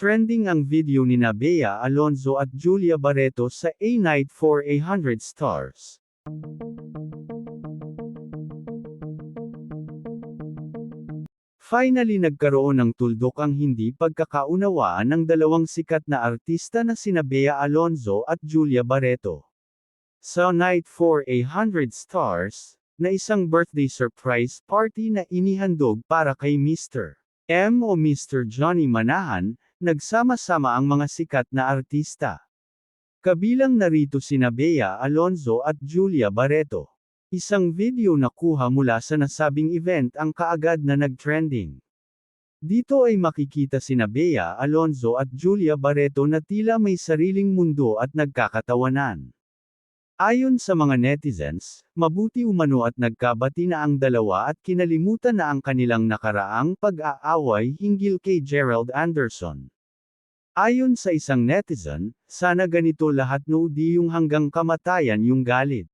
Trending ang video ni Bea Alonzo at Julia Barreto sa A Night for a Hundred Stars. Finally nagkaroon ng tuldok ang hindi pagkakaunawaan ng dalawang sikat na artista na sina Bea Alonzo at Julia Barreto. Sa Night for a Hundred Stars, na isang birthday surprise party na inihandog para kay Mr. M o Mr. Johnny Manahan, nagsama-sama ang mga sikat na artista. Kabilang narito sina Bea Alonzo at Julia Barreto. Isang video na kuha mula sa nasabing event ang kaagad na nag-trending. Dito ay makikita sina Bea Alonzo at Julia Barreto na tila may sariling mundo at nagkakatawanan. Ayon sa mga netizens, mabuti umano at nagkabati na ang dalawa at kinalimutan na ang kanilang nakaraang pag-aaway hinggil kay Gerald Anderson. Ayon sa isang netizen, sana ganito lahat no di yung hanggang kamatayan yung galit.